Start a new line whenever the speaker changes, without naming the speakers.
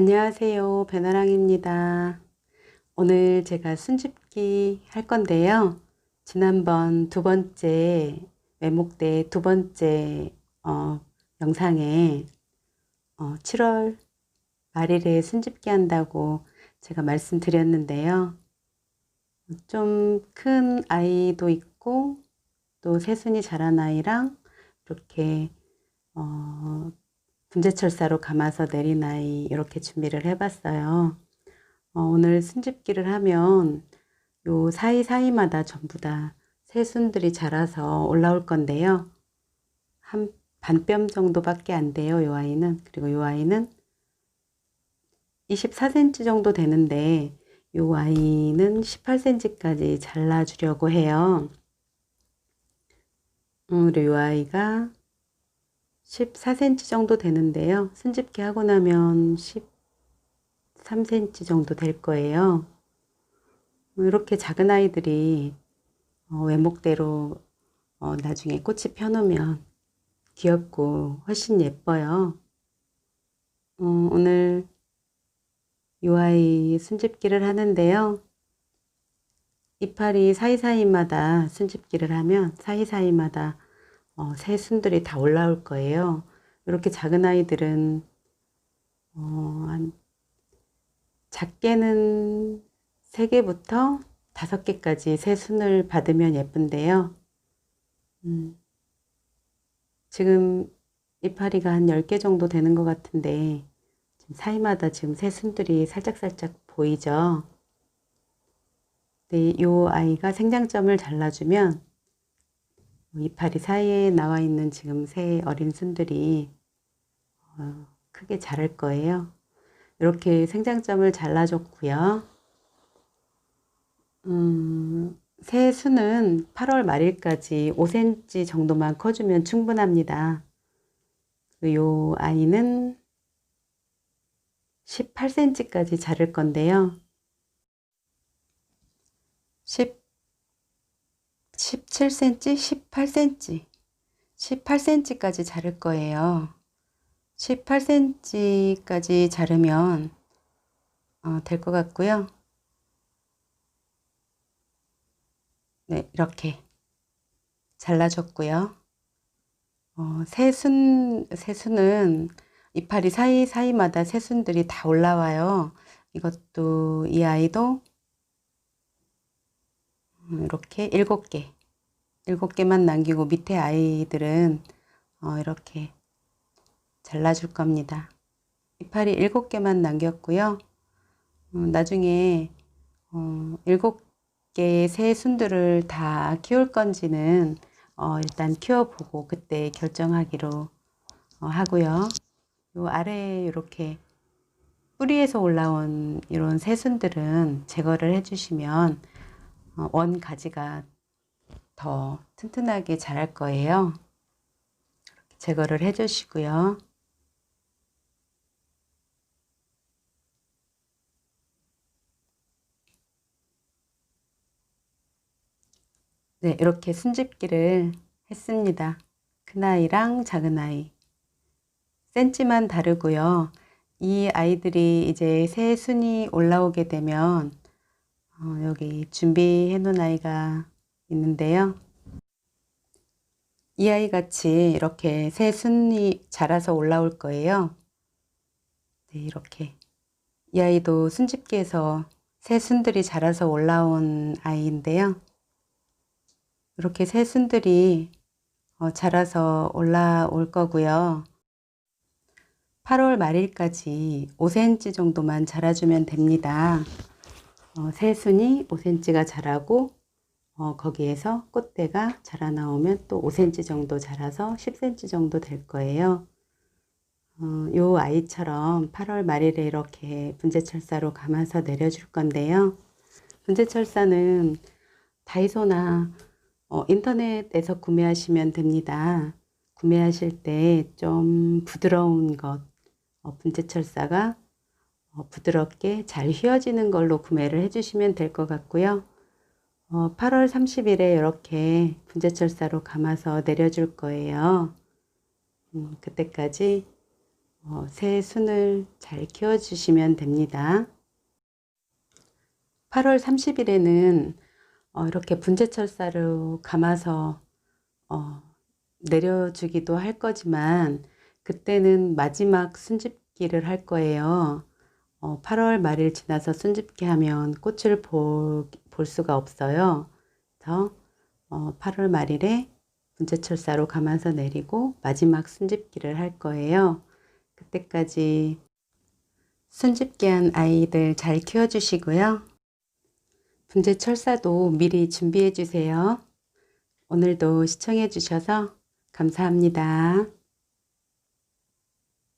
안녕하세요. 배나랑입니다. 오늘 제가 순집기 할 건데요. 지난번 두 번째 외목대 두 번째 어, 영상에 어, 7월 말일에 순집기 한다고 제가 말씀드렸는데요. 좀 큰 아이도 있고 또 새순이 자란 아이랑 이렇게 어, 분재철사로 감아서 내린 아이 이렇게 준비를 해봤어요. 어, 오늘 순집기를 하면 요 사이사이마다 전부 다 새순들이 자라서 올라올 건데요. 한 반뼘 정도밖에 안 돼요. 요 아이는. 그리고 요 아이는 24cm 정도 되는데 요 아이는 18cm까지 잘라주려고 해요. 음, 그리고 요 아이가 14cm 정도 되는데요. 순집기 하고 나면 13cm 정도 될 거예요. 이렇게 작은 아이들이 어, 외목대로 어, 나중에 꽃이 펴놓으면 귀엽고 훨씬 예뻐요. 어, 오늘 이 아이 순집기를 하는데요. 이파리 사이사이마다 순집기를 하면 사이사이마다 어, 새 순들이 다 올라올 거예요. 이렇게 작은 아이들은 어, 한 작게는 3개부터 5개까지 새 순을 받으면 예쁜데요. 음, 지금 이파리가 한 10개 정도 되는 것 같은데 지금 사이마다 지금 새 순들이 살짝살짝 보이죠. 네, 이 아이가 생장점을 잘라주면 이파리 사이에 나와 있는 지금 새 어린 순들이 어, 크게 자랄 거예요. 이렇게 생장점을 잘라줬고요. 음, 새 수는 8월 말일까지 5cm 정도만 커주면 충분합니다. 이 아이는 18cm까지 자랄 건데요. 10 17cm, 18cm, 18cm까지 자를 거예요. 18cm까지 자르면 어, 될 것 같고요. 네, 이렇게 잘라줬고요. 어, 새순, 새순은 이파리 사이사이마다 새순들이 다 올라와요. 이것도 이 아이도 음, 이렇게 일곱 개 일곱 개만 남기고 밑에 아이들은 어, 이렇게 잘라줄 겁니다. 이파리 일곱 개만 남겼고요. 어, 나중에 어, 일곱 개의 새 순들을 다 키울 건지는 어, 일단 키워보고 그때 결정하기로 어, 하고요. 요 아래에 이렇게 뿌리에서 올라온 이런 새순들은 제거를 해주시면 어, 원 가지가 더 튼튼하게 자랄 거예요. 제거를 해 주시고요. 네, 이렇게 순집기를 했습니다. 큰 아이랑 작은 아이. 센치만 다르고요. 이 아이들이 이제 새 순이 올라오게 되면 어, 여기 준비해 놓은 아이가 있는데요. 이 아이 같이 이렇게 새 순이 자라서 올라올 거예요. 네, 이렇게. 이 아이도 순집기에서 새 순들이 자라서 올라온 아이인데요. 이렇게 새 순들이 어, 자라서 올라올 거고요. 8월 말일까지 5cm 정도만 자라주면 됩니다. 어, 새순이 5cm가 자라고 어, 거기에서 꽃대가 자라 나오면 또 5cm 정도 자라서 10cm 정도 될 거예요. 어, 요 아이처럼 8월 말일에 이렇게 분재철사로 감아서 내려줄 건데요. 분재철사는 다이소나 어, 인터넷에서 구매하시면 됩니다. 구매하실 때 좀 부드러운 것, 어, 분재철사가 어, 부드럽게 잘 휘어지는 걸로 구매를 해주시면 될 것 같고요. 어, 8월 30일에 이렇게 분재철사로 감아서 내려줄 거예요. 음, 그때까지 어, 새 순을 잘 키워주시면 됩니다. 8월 30일에는 어, 이렇게 분재철사로 감아서 어, 내려주기도 할 거지만 그때는 마지막 순집기를 할 거예요. 어, 8월 말일 지나서 순집기 하면 꽃을 볼, 볼 수가 없어요. 그래서 어, 8월 말일에 분재철사로 감아서 내리고 마지막 순집기를 할 거예요. 그때까지 순집기한 아이들 잘 키워주시고요. 분재철사도 미리 준비해 주세요. 오늘도 시청해 주셔서 감사합니다.